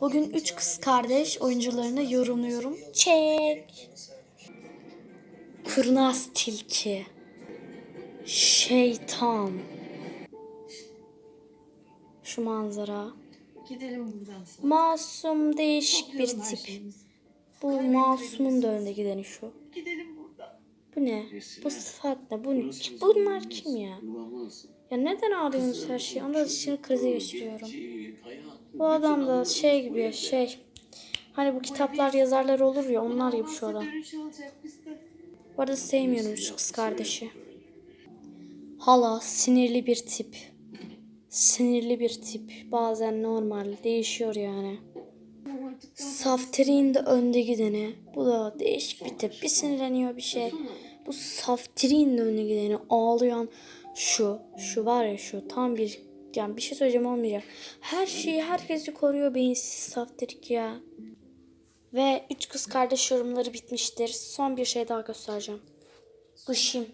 Bugün üç kız kardeş oyuncularını yorumluyorum. Çek. Kurnaz tilki. Şeytan. Şu manzara. Gidelim buradan sonra. Masum değişik bir her tip. Bu masumun da önde gideni şu. Gidelim buradan. Bu ne? Bu sıfat ne? Bu, bunlar kim ya? Ya neden ağlıyorsunuz her şeyi? Onda sinir krizi geçiriyorum. Bu adam da şey gibi şey. Hani bu kitaplar yazarlar olur ya onlar gibi şu adam. Bu arada sevmiyorum şu kız kardeşi. Hala sinirli bir tip. Sinirli bir tip. Bazen normal değişiyor yani. Saftir'in de önde gideni. Bu da değişik bir tip. Bir sinirleniyor bir şey. Bu Saftir'in de önde gideni. Ağlayan şu. Şu var ya şu. Tam bir yani bir şey söyleyeceğim olmayacak. Her şeyi herkesi koruyor beyinsiz Saftirik ya. Ve üç kız kardeş yorumları bitmiştir. Son bir şey daha göstereceğim. Gışim.